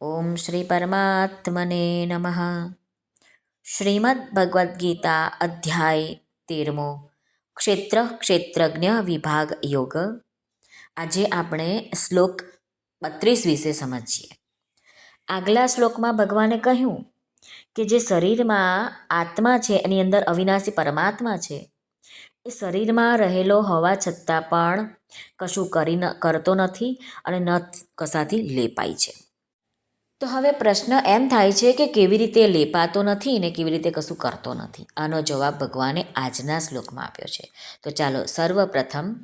ઓમ શ્રી પરમાત્મને નમઃ શ્રીમદ ભગવદ્ ગીતા અધ્યાય તેરમો ક્ષેત્ર ક્ષેત્રજ્ઞ વિભાગ યોગ આજે આપણે શ્લોક બત્રીસ વિશે સમજીએ। આગલા શ્લોકમાં ભગવાને કહ્યું કે જે શરીરમાં આત્મા છે, એની અંદર અવિનાશી પરમાત્મા છે, એ શરીરમાં રહેલો હોવા છતાં પણ કશું કરી ન, કરતો નથી અને ન કશાથી લેપાય છે। તો હવે પ્રશ્ન એમ થાય છે કે કેવી રીતે લેપાતો નથી ને કેવી રીતે કશું કરતો નથી? આનો જવાબ ભગવાને આજના શ્લોકમાં આપ્યો છે. તો ચાલો સર્વપ્રથમ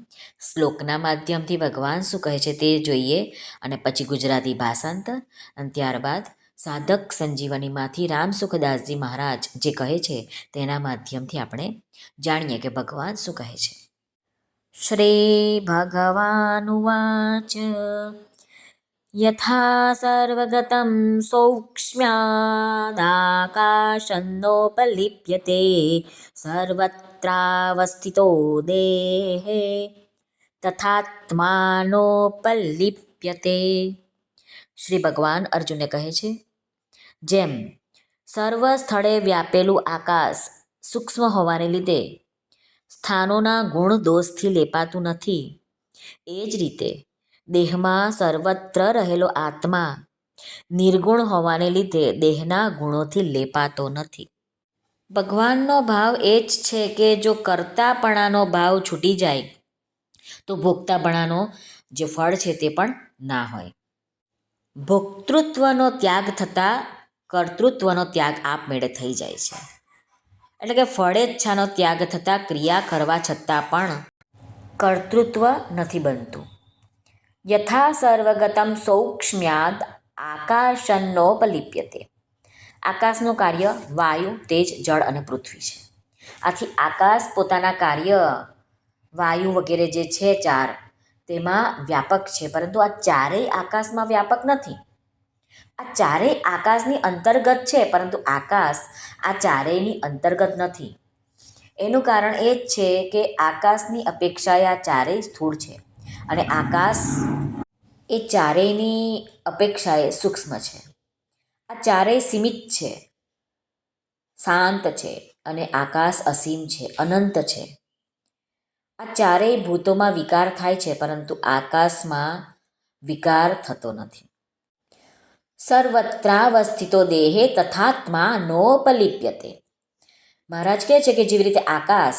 શ્લોકના માધ્યમથી ભગવાન શું કહે છે તે જોઈએ અને પછી ગુજરાતી ભાષાંતર. અને ત્યારબાદ સાધક સંજીવનીમાંથી રામ સુખદાસજી મહારાજ જે કહે છે તેના માધ્યમથી આપણે જાણીએ કે ભગવાન શું કહે છે. શ્રી ભગવાનુવાચ યથા સર્વગતમ સૌક્ષ્મ્યાદાકાશન્નોપલિપ્યતે સર્વત્રાવસ્થિતો દેહે તથાત્માનોપલિપ્યતે શ્રી ભગવાન અર્જુને કહે છે, જેમ સર્વ સ્થળે વ્યાપેલું આકાશ સૂક્ષ્મ હોવાને લીધે સ્થાનોના ગુણ દોષથી લેપાતું નથી, એ જ રીતે દેહમાં સર્વત્ર રહેલો આત્મા નિર્ગુણ હોવાને લીધે દેહના ગુણોથી લેપાતો નથી. ભગવાનનો ભાવ એ જ છે કે જો કરતાપણાનો ભાવ છૂટી જાય, તો ભોગતાપણાનો જે ફળ છે તે પણ ના હોય. ભોક્તૃત્વનો ત્યાગ થતાં કર્તૃત્વનો ત્યાગ આપમેળે થઈ જાય છે. એટલે કે ફળેચ્છાનો ત્યાગ થતાં ક્રિયા કરવા છતાં પણ કર્તૃત્વ નથી બનતું. યથા સર્વગતમ સૌક્ષ્મ્યાદ આકાશન્નોપલિપ્યતે આકાશનું કાર્ય વાયુ, તેજ, જળ અને પૃથ્વી છે. આથી આકાશ પોતાના કાર્ય, વાયુ વગેરે જે છે ચાર, તેમાં વ્યાપક છે. પરંતુ આ ચારેય આકાશમાં વ્યાપક નથી. આ ચારેય આકાશની અંતર્ગત છે, પરંતુ આકાશ આ ચારેયની અંતર્ગત નથી. એનું કારણ એ જ છે કે આકાશની અપેક્ષાએ આ ચારેય સ્થૂળ છે. અને આકાશ એ ચારેયની અપેક્ષાએ સૂક્ષ્મ છે. આ ચારેય સીમિત છે. શાંત છે અને આકાશ અસીમ છે, અનંત છે. આ ચારેય ભૂતોમાં વિકાર થાય છે, પરંતુ આકાશમાં વિકાર થતો નથી. સર્વત્રાવસ્થિતો દેહે તથાત્મા નોપલિપ્યતે. મહારાજ કહે છે કે જેવી રીતે આકાશ,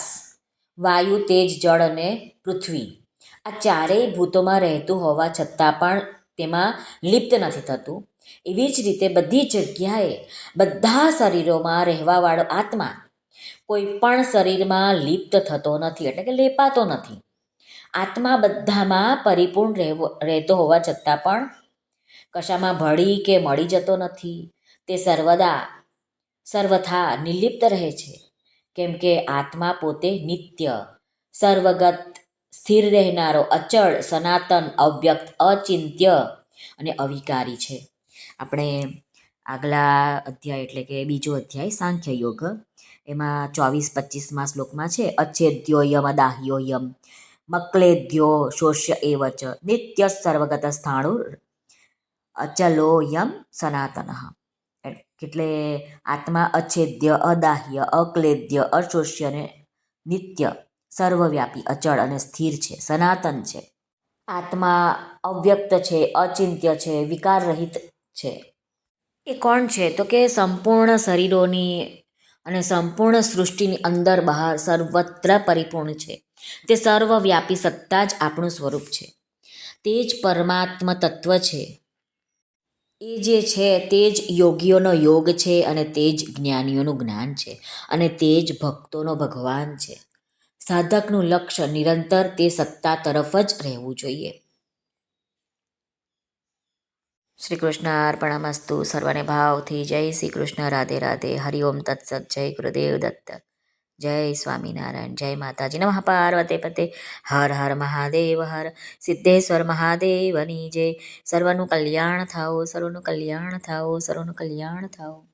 વાયુ, તેજ, જળ અને પૃથ્વી આ ચારેય ભૂતોમાં રહેતું હોવા છતાં પણ તેમાં લિપ્ત નથી થતું. એવી જ રીતે બધી જગ્યાએ બધા શરીરોમાં રહેવાવાળો આત્મા કોઈ પણ શરીરમાં લિપ્ત થતો નથી, એટલે કે લેપાતો નથી. આત્મા બધામાં પરિપૂર્ણ રહેવો, રહેતો હોવા છતાં પણ કશામાં ભળી કે મળી જતો નથી. તે સર્વદા, સર્વથા નિર્લિપ્ત રહે છે. કેમ કે આત્મા પોતે નિત્ય, સર્વગત સ્થિર રહેનારો અચળ, સનાતન, અવ્યક્ત, અચિંત્ય અને અવિકારી છે. આપણે આગલા અધ્યાય એટલે કે બીજો અધ્યાય, સાંખ્ય યોગ, એમાં ચોવીસ પચીસમાં શ્લોકમાં છે અચ્છેદ્યોયમ અદાહ્યોયમ, મક્લેદ્યો શોષ્ય એવચ, નિત્ય સર્વગત સ્થાણુર અચલોયમ સનાતન. એટલે આત્મા અચ્છેદ્ય અદાહ્ય, અક્લેદ્ય, અશોષ્ય અને નિત્ય સર્વવ્યાપી, અચળ અને સ્થિર છે. સનાતન છે. આત્મા અવ્યક્ત છે, અચિંત્ય છે વિકાર રહિત છે. એ કોણ છે? તો કે સંપૂર્ણ શરીરોની અને સંપૂર્ણ સૃષ્ટિની અંદર બહાર સર્વત્ર પરિપૂર્ણ છે. તે સર્વવ્યાપી સત્તા જ આપણું સ્વરૂપ છે. તે જ પરમાત્મા તત્વ છે. એ જે છે તે જ યોગીઓનો યોગ છે અને તે જ જ્ઞાનીઓનું જ્ઞાન છે અને તે જ ભક્તોનો ભગવાન છે. સાધકનું લક્ષ્ય નિરંતર તે સત્તા તરફ જ રહેવું જોઈએ. શ્રી કૃષ્ણ અર્પણમસ્તુ સર્વને ભાવથી જય શ્રી કૃષ્ણ રાધે. રાધે હરિઓમ તત્સત. જય ગુરુદેવ દત્ત. જય સ્વામિનારાયણ. જય માતાજી. નમઃ પાર્વતે પતે. હર હર મહાદેવ હર. સિદ્ધેશ્વર મહાદેવની જય. સર્વનું કલ્યાણ થાઓ. સર્વનું કલ્યાણ થાઓ. સર્વનું કલ્યાણ થાઓ.